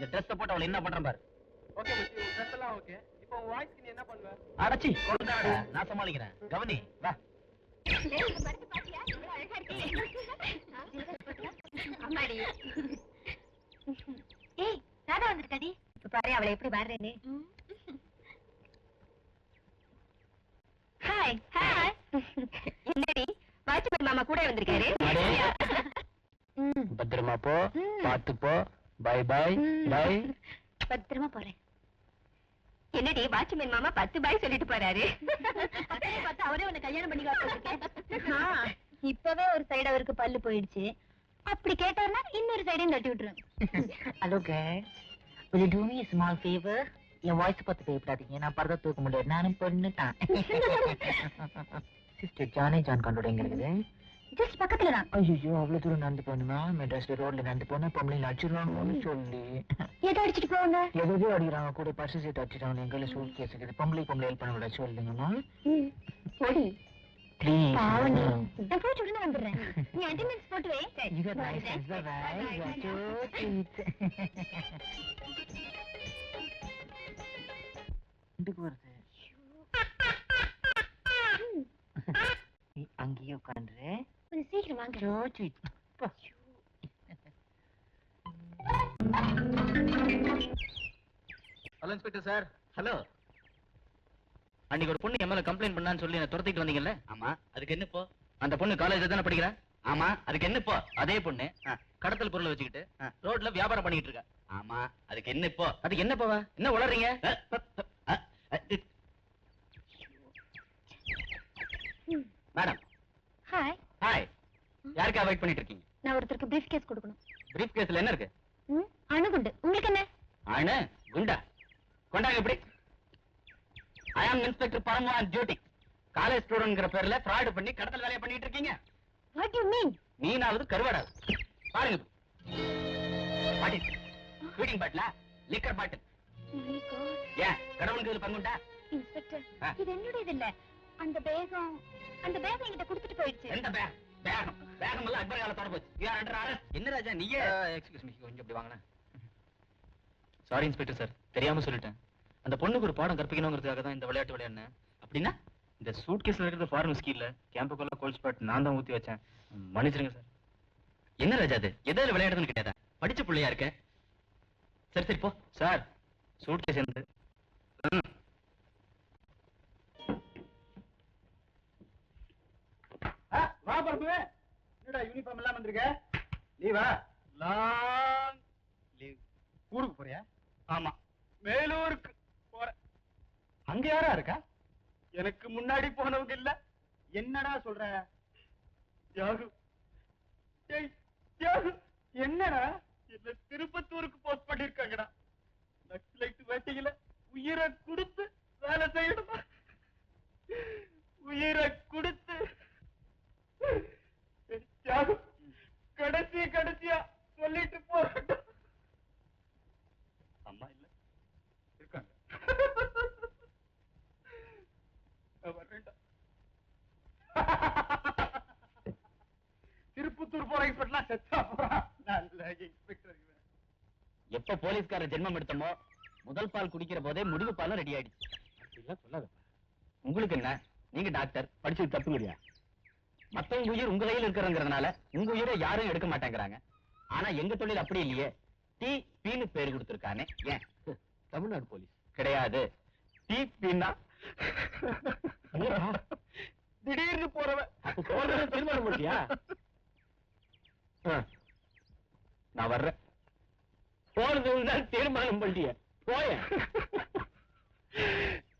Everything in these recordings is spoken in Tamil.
இந்த ட்ரெஸ் போட்டு அவளை என்ன பண்றேன் பாரு. ஓகே மச்சி ட்ரெஸ் எல்லாம் ஓகே இப்போ உன் வாய்ஸ்க்கு நீ என்ன பண்ணுவ? அடச்சி கொண்டாட நான் சமாளிக்கிறேன். கவனி வா. அம்மாடி. ஏய் ராதா வந்திருக்காடி இப்ப பாரு அவளை எப்படி பாடுறேன்னு. ஹாய் ஹாய் என்னடி? வாட்ச்மேன் மாமா கூட வந்திருக்காரு. பத்திரமா போ ம். பார்த்து போ. பை பை பை பத்திரமா போறேன். என்னடி வாட்ச்மேன் மாமா பத்து பாய் சொல்லிட்டு போறாரு. பார்த்து அவரே உன்னை கல்யாணம் பண்ணி இப்பவே ஒரு சைடு அவருக்கு பல்லு போயிடுச்சு. அப்படி கேட்டாருன்னா இன்னொரு சைடையும் தட்டி விட்டுரும். Hello guys will you do me a small favor? என் வாய்ஸ் பார்த்து பயப்படாதீங்க. நான் பரத தூக்க முடியாது நானும் பொண்ணுட்டான் சிஸ்டர் ஜானே ஜான் கண்டோட எங்க இருக்குது ஜஸ்ட் பக்கத்துல தான். ஐயோ அவ்வளவு தூரம் நடந்து போகணுமா? மெட்ராஸ்ல ரோட்ல நடந்து போனா பொம்பளைங்க அடிச்சிருவாங்கன்னு சொல்லி. ஏதோ அடிச்சிட்டு போவாங்க. எதோ அடிக்கிறாங்க கூட பர்ஸ் சீட் அடிச்சிட்டாங்க எங்க கையில சூட் கேஸ் இருக்குது. பொம்பளை பொம்பளை ஹெல்ப் பண்ண விட சொல்லுங்கம்மா. வீட்டுக்கு வருது? அங்கேயே உட்காந்துரு. கொஞ்சம் சீக்கிரம் வாங்க. ஹலோ இன்ஸ்பெக்டர் சார் ஹலோ அன்னைக்கு ஒரு பொண்ணு மேல கம்ப்ளைண்ட் பண்ணான்னு சொல்லி என்ன துரத்திட்டு வந்தீங்கல்ல? ஆமா. அதுக்கு என்ன இப்போ அந்த பொண்ணு காலேஜ்ல தானே படிக்கிறா? ஆமா. அதுக்கு என்ன இப்போ அதே பொண்ணு கடத்தல் பொருளை வச்சுக்கிட்டு ரோட்ல வியாபாரம் பண்ணிட்டு இருக்கா. ஆமா. அதுக்கு என்ன இப்போ அதுக்கு என்ன போவா? என்ன உளறீங்க? மேடம் யாருக்கா வெயிட் பண்ணிட்டு இருக்கீங்க நான் ஒருத்தருக்கு பிரீஃப் கேஸ் கொடுக்கணும். பிரீஃப் கேஸ்ல என்ன இருக்கு? அணுகுண்டு. உங்களுக்கு என்ன? ஆனு குண்டா. கொண்டாங்க இப்படி. I am inspector Paramavan duty college ஸ்டூடெண்ட்ங்கிற பேர்ல ஃப்ராட் பண்ணி கடத்தல் வேலையை பண்ணிட்டு இருக்கீங்க வாட் யூ மீன் மீனாவது கருவாடாது பாருங்க பாட்டில் ஃபீடிங் பாட்டிலா லிக்கர் பாட்டில் ஏன்? கடவுளுக்கு இதுல பங்குண்டா? இன்ஸ்பெக்டர். இது என்னுடையது இல்ல. அந்த பேகம் அந்த பேகம் என்கிட்ட கொடுத்துட்டு போயிடுச்சு. எந்த பேக் பேகம் பேகம் எல்லாம் அக்பர் காலத்தோட போச்சு. யூ ஆர் அண்டர் அரெஸ்ட் என்ன ராஜா நீயே? எக்ஸ்கியூஸ் மீ கொஞ்சம் இப்படி வாங்கண்ணா சாரி இன்ஸ்பெக்டர் சார் தெரியாம சொல்லிட்டேன். அந்த பொண்ணுக்கு ஒரு பாடம் கற்பிக்கணுங்கிறதுக்காக தான் இந்த விளையாட்டு விளையாடினேன். அப்படின்னா இந்த சூட் கேஸ்ல இருக்கிறது ஃபாரின் விஸ்கி இல்ல கேம்புக்குள்ள கோல்ட் ஸ்பாட் நான் தான் ஊத்தி வச்சேன். மன்னிச்சிருங்க சார் என்ன ராஜா அது? எதில் விளையாடுறதுன்னு கேட்டா படிச்ச பிள்ளையா இருக்க? சரி சரி போ. சார் சூட் கேஸ் என்னது? வா பிரபு என்னடா யூனிஃபார்ம் எல்லாம் வந்திருக்க? லீவா லாங் லீவ் ஊருக்கு போறியா? ஆமா. வேலூருக்கு போறேன். அங்க யாரா இருக்கா? எனக்கு முன்னாடி போனவங்க இல்ல. என்னடா சொல்ற? தியாகு ஏய், தியாகு என்னடா? என்ன திருப்பத்தூருக்கு போஸ்ட் பண்ணிருக்காங்கடா. நக்ஸலைட் வேட்டையில உயிரை கொடுத்து வேலை செய்யணுமா? உயிரை கொடுத்து ஏய், தியாகு கடைசி கடைசியா சொல்லிட்டு போறட்டும் அம்மா இல்ல இருக்காங்க. திருப்பத்தூர் போற இன்ஸ்பெக்டர் செத்தா போறான் நல்ல இன்ஸ்பெக்டர் இவன் எப்ப போலீஸ்காரர் ஜென்மம் எடுத்தோமோ முதல் பால் குடிக்கிற போதே முடிவு பாலும் ரெடி ஆயிடுச்சு சொல்லாதப்பா உங்களுக்கு என்ன நீங்க டாக்டர் படிச்சது தப்பு இல்லையா மத்தவங்க உயிர் உங்க கையில் இருக்கிறங்கிறதுனால உங்க உயிரை யாரும் எடுக்க மாட்டேங்கிறாங்க. ஆனா எங்க தொழில் அப்படி இல்லையே. டி பின்னு பேர் கொடுத்திருக்கானே. ஏன்? தமிழ்நாடு போலீஸ். கிடையாது. டி பின்னா? திடீர்னு போறவன். தீர்மானம் பண்ணிட்டியா? நான் வர்றேன். போறது தான் தீர்மானம் பண்ணிட்டிய. போய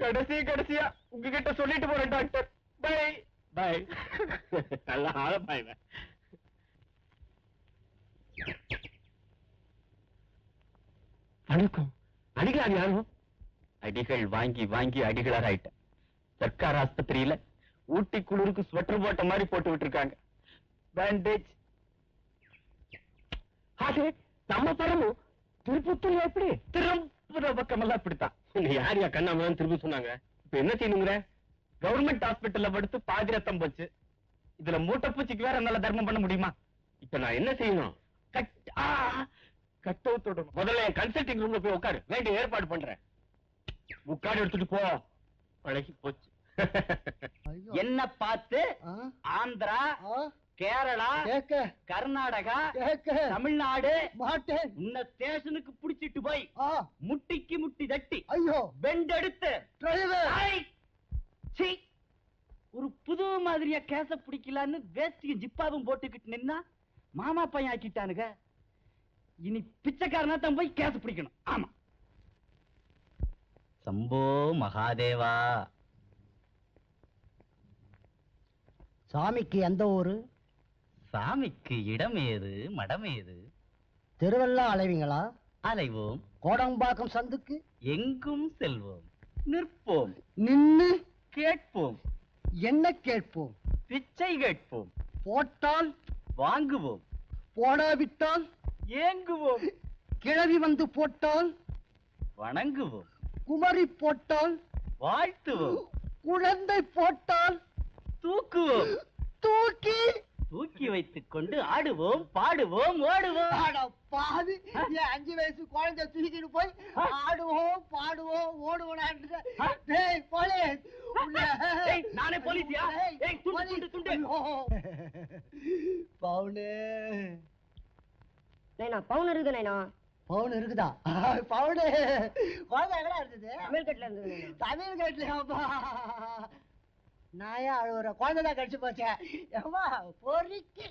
கடைசி கடைசியா உங்ககிட்ட சொல்லிட்டு போறேன் டாக்டர். பை. பை நல்லா ஆள பாய் வணக்கம் அடிகளார் யாரும் அடிகள் வாங்கி வாங்கி அடிகளார் ஆயிட்டேன். சர்க்கார் ஆஸ்பத்திரியில ஊட்டி குளிருக்கு ஸ்வெட்டர் போட்ட மாதிரி போட்டு விட்டுருக்காங்க. பேண்டேஜ் அது நம்ம படமும் திருப்பத்தூர் எப்படி? திரும்புற பக்கமெல்லாம் இப்படித்தான் உங்க யார் யா கண்ணாமலாம் திருப்பி சொன்னாங்க? இப்ப என்ன செய்யணுங்கிற? கவர்மெண்ட் ஹாஸ்பிட்டல்ல படுத்து பாதி ரத்தம் போச்சு. இதுல மூட்டை பூச்சிக்கு வேற என்னால தர்மம் பண்ண முடியுமா? இப்ப நான் என்ன செய்யணும்? கட்டவுத்தோட முதல்ல என் கன்சல்டிங் ரூம்ல போய் உட்காரு. வேண்டிய ஏற்பாடு பண்றேன். உட்காரு எடுத்துட்டு போ. பழகி போச்சு. என்ன பார்த்து? ஆந்திரா கேரளா கர்நாடகா தமிழ்நாடு. மாட்டேன். உன்னை ஸ்டேஷனுக்கு புடிச்சிட்டு போய் முட்டிக்கு முட்டி தட்டி ஐயோ. டிரைவர் ஐ! சீ! ஒரு புது மாதிரியா கேச பிடிக்கலான்னு வேஸ்டியும் ஜிப்பாவும் போட்டுக்கிட்டு நின்னா மாமா பையன் ஆக்கிட்டானுங்க. இனி பிச்சைக்காரனா தான் போய் கேச பிடிக்கணும். ஆமா. சம்போ மகாதேவா. சாமிக்கு எந்த ஊரு? சாமிக்கு இடம் ஏது மடம் ஏது? தெருவெல்லாம் அலைவீங்களா? அலைவோம். கோடம்பாக்கம் சந்துக்கு? எங்கும் செல்வோம். நிற்போம். நின்னு கேட்போம். என்ன கேட்போம்? பிச்சை கேட்போம். போட்டால்? வாங்குவோம். போடாவிட்டால்? ஏங்குவோம். கிழவி வந்து போட்டால்? வணங்குவோம். குமரி போட்டால்? வாழ்த்துவோம். குழந்தை போட்டால்? தூக்குவோம். தூக்கி தூக்கி வைத்துக் கொண்டு ஆடுவோம் பாடுவோம் ஓடுவோம். அட பாவி என் அஞ்சு வயசு குழந்தை தூக்கிட்டு போய் ஆடுவோம் பாடுவோம் ஓடுவோம் டேய் போலீஸ். நானே போலீஸ்யா? பவுனு. நைனா பவுன் இருக்குது நைனா? பவுன் இருக்குதா? பவுனு. குழந்தை எங்கடா இருந்தது நைனா. தமிழ் கட்டலையாப்பா நாயா அழுகுற குழந்தை தான் கடிச்சு போச்சேன் ஏமா பொறிக்கு.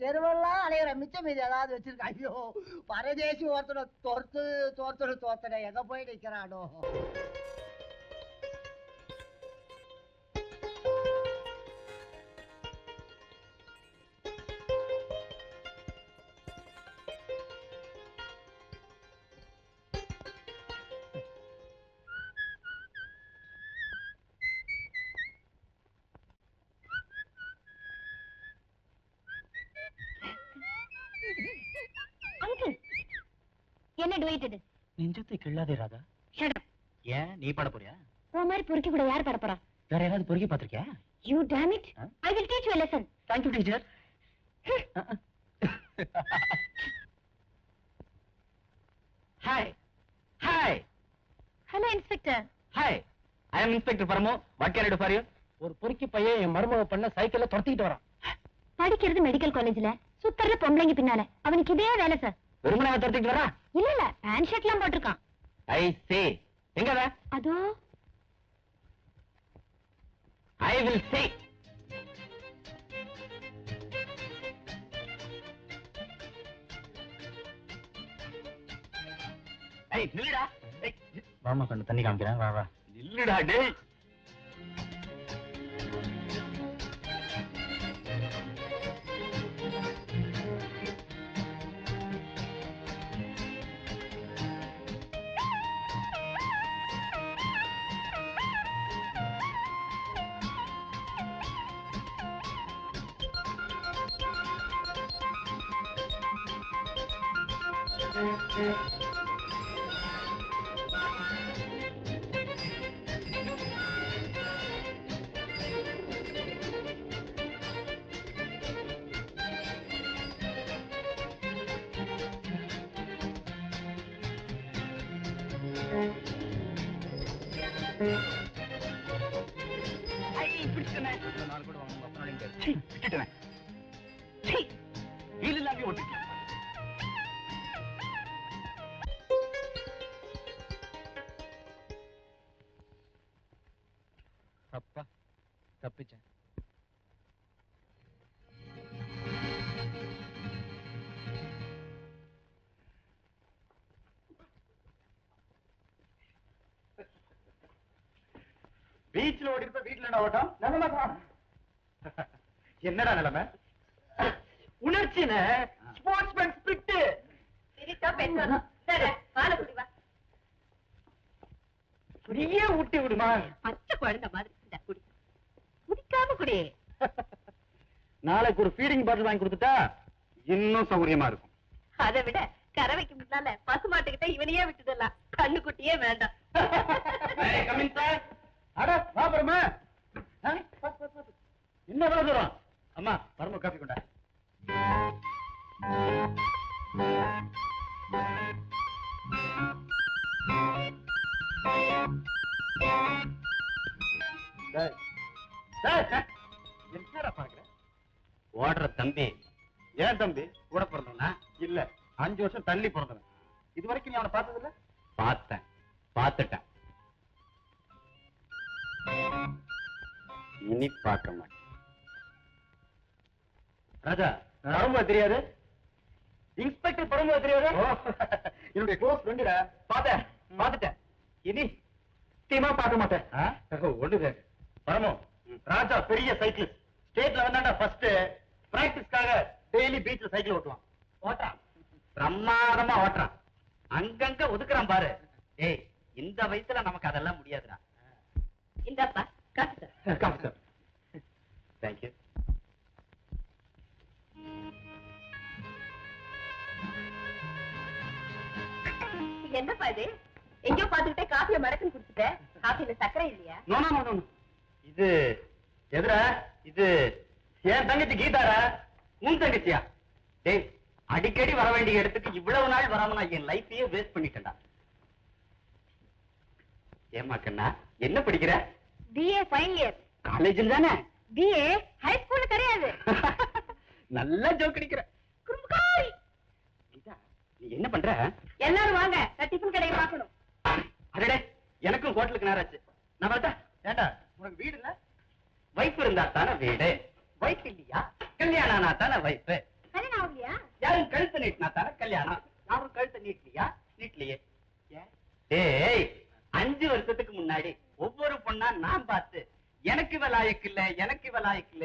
தெருவெல்லாம் அலையிற மிச்சம் மீது ஏதாவது வச்சிருக்க. ஐயோ பரதேசி ஒருத்தனை தோர்த்து தோர்த்தனை தோர்த்தனை எங்க போய் நிற்கிறானோ என்ன டுவைட் இது? நெஞ்சத்தை கிள்ளாதே ராதா. அப் ஏன்? நீ பாட போறியா? உன் மாதிரி பொறுக்கி கூட யார் பட போறா? வேற யாராவது பொறுக்கி பாத்திருக்கியா you damn it Huh? I will teach you lesson thank you teacher hi hi hello inspector hi I am inspector Paramo what can I do for you ஒரு பொறுக்கி பையன் என் மருமக பண்ண சைக்கிள்ல துரத்திக்கிட்டு வரான். படிக்கிறது மெடிக்கல் காலேஜ்ல சுத்தர்ல பொம்பளைங்க பின்னால. அவனுக்கு இதே வேலை சார் வெறுமனே துரத்திட்டு வரா இல்ல இல்ல பேண்ட் ஷர்ட் எல்லாம் போட்டிருக்கான். ஐ சே எங்க அவன் அதோ. ஐ வில் சே ஏய் நில்லுடா. ஏய் வாமா கண்ணு தண்ணி காமிக்கிறேன். வா வா. இல்லடா டேய். ஐ பிடிச்சனே நாலு கூட அப்பா தப்பிச்சேன். பீச்ல ஓடி இருப்ப வீட்டுல என்ன ஓட்டம்? நிலைமை என்னடா நிலைமை? உணர்ச்சின? ஸ்போர்ட்ஸ்மேன் ஸ்பிரிட் அப்படியே ஊட்டி விடுமா? பச்சை குழந்தை மாதிரி. குடிக்காம குடி. நாளைக்கு ஒரு ஃபீடிங் பாட்டில் வாங்கி கொடுத்துட்டா இன்னும் சௌகரியமா இருக்கும். அதை விட கறவைக்கு முன்னால பசுமாட்டுக்கிட்ட இவனையே விட்டுடலாம். கண்ணுக்குட்டியே வேண்டாம். கமிங் சார் அட பாப்பரமா என்ன தூரம்? அம்மா பரம காஃபி கொண்டா. தள்ளி பிறந்தவன் இது வரைக்கும் நீ அவனை பார்த்தது இல்ல பார்த்தேன். பார்த்துட்டேன். இனி பார்க்க மாட்டேன். ராஜா பரம்பு தெரியாது? இன்ஸ்பெக்டர் பரம்பு தெரியாது? என்னுடைய க்ளோஸ் ஃப்ரெண்டுடா பார்த்தேன். பார்த்துட்டேன். இனி சத்தியமா பார்க்க மாட்டேன். ஒண்ணுது பரமோ ராஜா பெரிய சைக்கிள் ஸ்டேட்ல வந்தாண்டா ஃபர்ஸ்ட் பிராக்டிஸ்க்காக டெய்லி பீச்ல சைக்கிள் ஓட்டுவான் ஓட்டுறான் பிரமாதமா ஓட்டுறான். அங்கங்க ஒதுக்குறான் பாரு. ஏய் இந்த வயசுல நமக்கு அதெல்லாம் முடியாதுடா. இந்தாப்பா காசு தரேன். தேங்க்யூ என்னப்பா இது? எங்கேயோ பாத்துக்கிட்டே காஃபிய மடக்குன்னு குடிச்சிட்ட. காஃபில சக்கரை இல்லையா? நோ நோ இது எதுடா? இது என் தங்கச்சி கீதாரா உன் தங்கச்சியா? டேய் அடிக்கடி வர வேண்டிய இடத்துக்கு இவ்வளவு நாள் வராம நான் என் லைஃபையே வேஸ்ட் பண்ணிட்டேன்டா. ஏமா கண்ணா என்ன படிக்கிற? பிஏ ஃபைனல் இயர் காலேஜில் தானே? பிஏ ஹை ஸ்கூல் கிடையாது. நல்லா ஜோக் அடிக்கிற. குறும்புக்காரி. நீ என்ன பண்ற? எல்லாரும் வாங்க நான் டிஃபன் கடையை பார்க்கணும். அடடே எனக்கும் ஹோட்டலுக்கு நேராச்சு. நான் வரட்டா ஏண்டா உனக்கு வீடு இல்ல? வைஃப் இருந்தா தானே வீடு. வைஃப் இல்லையா? கல்யாணம் ஆனா தானே வைஃப் கல்யாணம் ஆகலையா? யாரும் கழுத்து நீட்டினா தானே கல்யாணம்? யாரும் கழுத்து நீட்லியா நீட்லையே ஏய் அஞ்சு வருஷத்துக்கு முன்னாடி ஒவ்வொரு பொண்ணா நான் பார்த்து எனக்கு இவ லாயக்கு இல்ல எனக்கு இவ லாயக்கு